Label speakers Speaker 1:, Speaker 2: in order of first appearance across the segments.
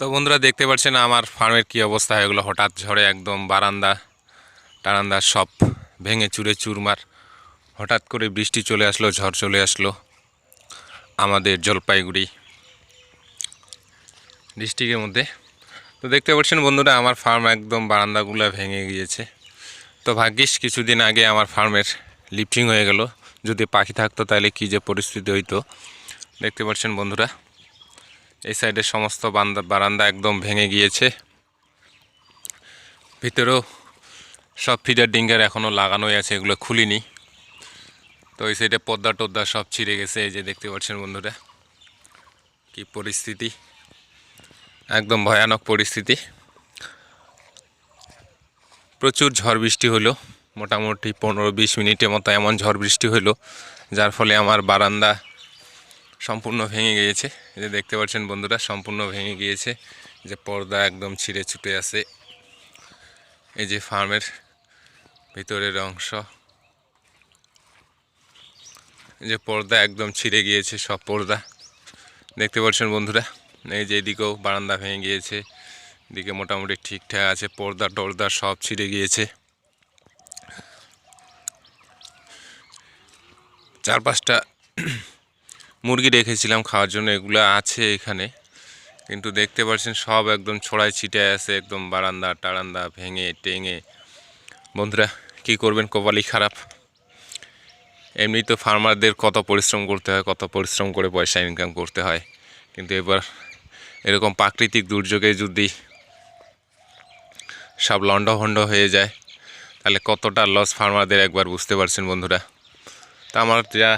Speaker 1: তো বন্ধুরা দেখতে পাচ্ছেন আমার ফার্মের কি অবস্থা হয়ে গেলো। হঠাৎ ঝড়ে একদম বারান্দা, টারান্দা সব ভেঙে চুরে চুরমার। হঠাৎ করে বৃষ্টি চলে আসলো, ঝড় চলে আসলো আমাদের জলপাইগুড়ি ডিস্ট্রিক্টের মধ্যে। তো দেখতে পাচ্ছেন বন্ধুরা, আমার ফার্ম একদম বারান্দাগুলো ভেঙে গিয়েছে। তো ভাগ্যিস কিছুদিন আগে আমার ফার্মের লিফটিং হয়ে গেল। যদি পাখি থাকতো তাহলে কী যে পরিস্থিতি হইতো। দেখতে পাচ্ছেন বন্ধুরা এই সাইডের সমস্ত বারান্দা একদম ভেঙে গিয়েছে। ভিতরেও সব ফিডার ডিঙ্গার এখনও লাগানোই আছে, এগুলো খুলিনি। তো এই সাইডে পদ্মা টদ্দা সব ছিঁড়ে গেছে, এই যে দেখতে পাচ্ছেন বন্ধুরা, কি পরিস্থিতি। একদম ভয়ানক পরিস্থিতি। প্রচুর ঝড় বৃষ্টি হলো, মোটামুটি পনেরো বিশ মিনিটের মতো এমন ঝড় বৃষ্টি হলো, যার ফলে আমার বারান্দা সম্পূর্ণ ভেঙে গিয়েছে। যে দেখতে পাচ্ছেন বন্ধুরা, সম্পূর্ণ ভেঙে গিয়েছে। যে পর্দা একদম ছিঁড়ে ছুটে আছে। এই যে ফার্মের ভিতরের অংশ। যে পর্দা একদম ছিঁড়ে গিয়েছে সব পর্দা। দেখতে পাচ্ছেন বন্ধুরা, এই যে এদিকেও বারান্দা ভেঙে গিয়েছে। এদিকে মোটামুটি ঠিকঠাক আছে, পর্দা টর্দা সব ছিঁড়ে গিয়েছে। চার পাঁচটা মুরগি রেখেছিলাম খাওয়ার জন্য, এগুলো আছে এখানে। কিন্তু দেখতে পাচ্ছেন সব একদম ছড়াই ছিটে আছে, একদম বারান্দা টারান্দা ভেঙে, টেঙে। বন্ধুরা, কি করবেন? কপালই খারাপ। এমনি তো ফার্মারদের কত পরিশ্রম করতে হয়, কত পরিশ্রম করে পয়সা ইনকাম করতে হয়। কিন্তু এবার এরকম প্রাকৃতিক দুর্যোগে যদি সব লন্ডভন্ড হয়ে যায়, তাহলে কতটা লস ফার্মারদের একবার বুঝতে পারছেন বন্ধুরা। তা আমার যা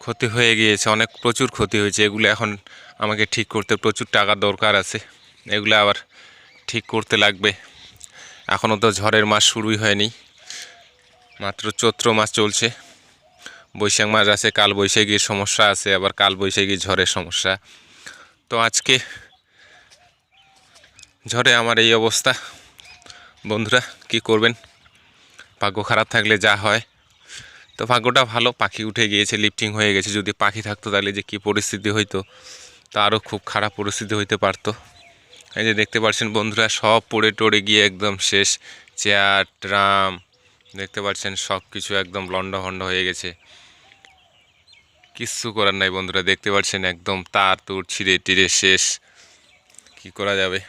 Speaker 1: ক্ষতি হয়ে গিয়েছে, অনেক প্রচুর ক্ষতি হয়েছে। এগুলো এখন আমাকে ঠিক করতে প্রচুর টাকা দরকার আছে। এগুলো আবার ঠিক করতে লাগবে। এখনও তো ঝড়ের মাস শুরুই হয়নি। মাত্র চৈত্র মাস চলছে। বৈশাখ মাস আছে কাল বৈশাখীর সমস্যা আছে, আবার কাল বৈশাখী ঝড়ের সমস্যা। তো আজকে ঝড়ে আমার এই অবস্থা। বন্ধুরা, কি করবেন? ভাগ্য খারাপ থাকলে যা হয়। তো ভাগ্যটা ভালো, পাখি উঠে গিয়েছে লিফটিং হয়ে গেছে। যদি পাখি থাকতো তাহলে যে কী পরিস্থিতি হইতো, তা আরও খুব খারাপ পরিস্থিতি হইতে পারতো। এই যে দেখতে পাচ্ছেন বন্ধুরা, সব পড়ে টড়ে গিয়ে একদম শেষ। চেয়ার, ট্রাম, দেখতে পাচ্ছেন সব কিছু একদম লন্ডভন্ড হয়ে গেছে। কিচ্ছু করার নাই বন্ধুরা, দেখতে পাচ্ছেন একদম তার তুর ছিঁড়ে টিড়ে শেষ। কি করা যাবে?